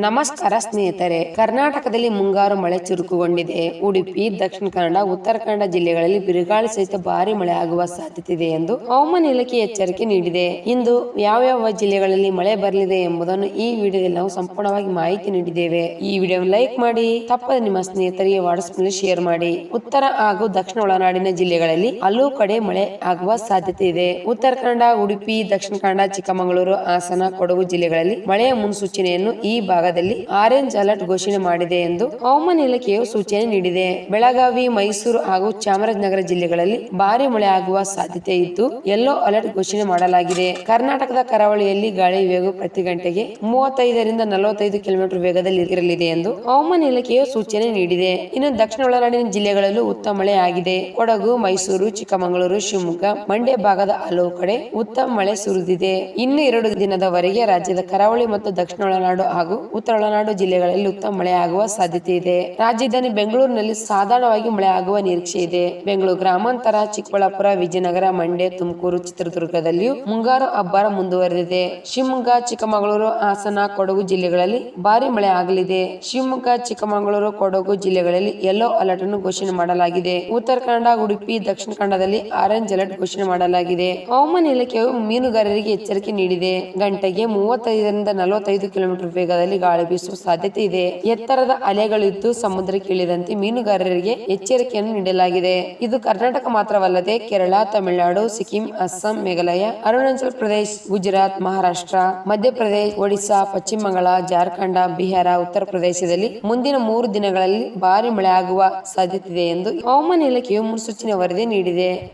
ನಮಸ್ಕಾರ ಸ್ನೇಹಿತರೆ, ಕರ್ನಾಟಕದಲ್ಲಿ ಮುಂಗಾರು ಮಳೆ ಚುರುಕುಗೊಂಡಿದೆ. ಉಡುಪಿ, ದಕ್ಷಿಣ ಕನ್ನಡ, ಉತ್ತರ ಕನ್ನಡ ಜಿಲ್ಲೆಗಳಲ್ಲಿ ಬಿರುಗಾಳಿ ಸಹಿತ ಭಾರಿ ಮಳೆ ಆಗುವ ಸಾಧ್ಯತೆ ಇದೆ ಎಂದು ಹವಾಮಾನ ಇಲಾಖೆ ಎಚ್ಚರಿಕೆ ನೀಡಿದೆ. ಇಂದು ಯಾವ್ಯಾವ ಜಿಲ್ಲೆಗಳಲ್ಲಿ ಮಳೆ ಬರಲಿದೆ ಎಂಬುದನ್ನು ಈ ವಿಡಿಯೋದಲ್ಲಿ ನಾವು ಸಂಪೂರ್ಣವಾಗಿ ಮಾಹಿತಿ ನೀಡಿದ್ದೇವೆ. ಈ ವಿಡಿಯೋ ಲೈಕ್ ಮಾಡಿ, ತಪ್ಪದೆ ನಿಮ್ಮ ಸ್ನೇಹಿತರಿಗೆ ವಾಟ್ಸ್ಆಪ್ನಲ್ಲಿ ಶೇರ್ ಮಾಡಿ. ಉತ್ತರ ಹಾಗೂ ದಕ್ಷಿಣ ಒಳನಾಡಿನ ಜಿಲ್ಲೆಗಳಲ್ಲಿ ಹಲವು ಕಡೆ ಮಳೆ ಆಗುವ ಸಾಧ್ಯತೆ ಇದೆ ಉತ್ತರ ಕನ್ನಡ, ಉಡುಪಿ, ದಕ್ಷಿಣ ಕನ್ನಡ, ಚಿಕ್ಕಮಗಳೂರು, ಹಾಸನ, ಕೊಡಗು ಜಿಲ್ಲೆಗಳಲ್ಲಿ ಮಳೆಯ ಮುನ್ಸೂಚನೆಯನ್ನು ಈ ಭಾಗದಲ್ಲಿ ಆರೆಂಜ್ ಅಲರ್ಟ್ ಘೋಷಣೆ ಮಾಡಿದೆ ಎಂದು ಹವಾಮಾನ ಇಲಾಖೆಯು ಸೂಚನೆ ನೀಡಿದೆ. ಬೆಳಗಾವಿ, ಮೈಸೂರು ಹಾಗೂ ಚಾಮರಾಜನಗರ ಜಿಲ್ಲೆಗಳಲ್ಲಿ ಭಾರಿ ಮಳೆ ಆಗುವ ಸಾಧ್ಯತೆ ಇದ್ದು, ಯೆಲ್ಲೋ ಅಲರ್ಟ್ ಘೋಷಣೆ ಮಾಡಲಾಗಿದೆ. ಕರ್ನಾಟಕದ ಕರಾವಳಿಯಲ್ಲಿ ಗಾಳಿ ವೇಗ ಪ್ರತಿ ಗಂಟೆಗೆ ಮೂವತ್ತೈದರಿಂದ ನಲವತ್ತೈದು ಕಿಲೋಮೀಟರ್ ವೇಗದಲ್ಲಿ ಇರಲಿದೆ ಎಂದು ಹವಾಮಾನ ಇಲಾಖೆಯು ಸೂಚನೆ ನೀಡಿದೆ. ಇನ್ನು ದಕ್ಷಿಣ ಒಳನಾಡಿನ ಜಿಲ್ಲೆಗಳಲ್ಲೂ ಉತ್ತಮ ಮಳೆ ಆಗಿದೆ. ಕೊಡಗು, ಮೈಸೂರು, ಚಿಕ್ಕಮಗಳೂರು, ಶಿವಮೊಗ್ಗ, ಮಂಡ್ಯ ಭಾಗದ ಹಲವು ಕಡೆ ಉತ್ತಮ ಮಳೆ ಸುರಿದಿದೆ. ಇನ್ನು ಎರಡು ದಿನದವರೆಗೆ ರಾಜ್ಯದ ಕರಾವಳಿ ಮತ್ತು ದಕ್ಷಿಣ ಒಳನಾಡು ಹಾಗೂ ಉತ್ತರ ಒಳನಾಡು ಜಿಲ್ಲೆಗಳಲ್ಲಿ ಉತ್ತಮ ಮಳೆಯಾಗುವ ಸಾಧ್ಯತೆ ಇದೆ. ರಾಜಧಾನಿ ಬೆಂಗಳೂರಿನಲ್ಲಿ ಸಾಧಾರಣವಾಗಿ ಮಳೆ ಆಗುವ ನಿರೀಕ್ಷೆ ಇದೆ. ಬೆಂಗಳೂರು ಗ್ರಾಮಾಂತರ, ಚಿಕ್ಕಬಳ್ಳಾಪುರ, ವಿಜಯನಗರ, ಮಂಡ್ಯ, ತುಮಕೂರು, ಚಿತ್ರದುರ್ಗದಲ್ಲಿಯೂ ಮುಂಗಾರು ಅಬ್ಬರ ಮುಂದುವರೆದಿದೆ. ಶಿವಮೊಗ್ಗ, ಚಿಕ್ಕಮಗಳೂರು, ಹಾಸನ, ಕೊಡಗು ಜಿಲ್ಲೆಗಳಲ್ಲಿ ಭಾರಿ ಮಳೆ ಆಗಲಿದೆ ಶಿವಮೊಗ್ಗ, ಚಿಕ್ಕಮಗಳೂರು, ಕೊಡಗು ಜಿಲ್ಲೆಗಳಲ್ಲಿ ಯೆಲ್ಲೋ ಅಲರ್ಟ್ ಅನ್ನು ಘೋಷಣೆ ಮಾಡಲಾಗಿದೆ. ಉತ್ತರ ಕನ್ನಡ ಉಡುಪಿ, ದಕ್ಷಿಣ ಕನ್ನಡದಲ್ಲಿ ಆರೆಂಜ್ ಅಲರ್ಟ್ ಘೋಷಣೆ ಮಾಡಲಾಗಿದೆ. ಹವಾಮಾನ ಇಲಾಖೆಯು ಮೀನುಗಾರರಿಗೆ ಎಚ್ಚರಿಕೆ ನೀಡಿದೆ. ಗಂಟೆಗೆ ಮೂವತ್ತೈದರಿಂದ ನಲವತ್ತೈದು ಕಿಲೋಮೀಟರ್ ವೇಗದಲ್ಲಿ ಗಾಳಿ ಬೀಸುವ ಸಾಧ್ಯತೆ ಇದೆ. ಎತ್ತರದ ಅಲೆಗಳಿದ್ದು ಸಮುದ್ರಕ್ಕೆ ಇಳಿದಂತೆ ಮೀನುಗಾರರಿಗೆ ಎಚ್ಚರಿಕೆಯನ್ನು ನೀಡಲಾಗಿದೆ. ಇದು ಕರ್ನಾಟಕ ಮಾತ್ರವಲ್ಲದೆ ಕೇರಳ, ತಮಿಳುನಾಡು, ಸಿಕ್ಕಿಂ, ಅಸ್ಸಾಂ, ಮೇಘಾಲಯ, ಅರುಣಾಚಲ ಪ್ರದೇಶ, ಗುಜರಾತ್, ಮಹಾರಾಷ್ಟ್ರ, ಮಧ್ಯಪ್ರದೇಶ, ಒಡಿಶಾ, ಪಶ್ಚಿಮ ಬಂಗಾಳ, ಜಾರ್ಖಂಡ, ಬಿಹಾರ, ಉತ್ತರ ಪ್ರದೇಶದಲ್ಲಿ ಮುಂದಿನ ಮೂರು ದಿನಗಳಲ್ಲಿ ಭಾರಿ ಮಳೆ ಆಗುವ ಸಾಧ್ಯತೆ ಇದೆ ಎಂದು ಹವಾಮಾನ ಇಲಾಖೆಯು ಮುನ್ಸೂಚನೆ ವರದಿ ನೀಡಿದೆ.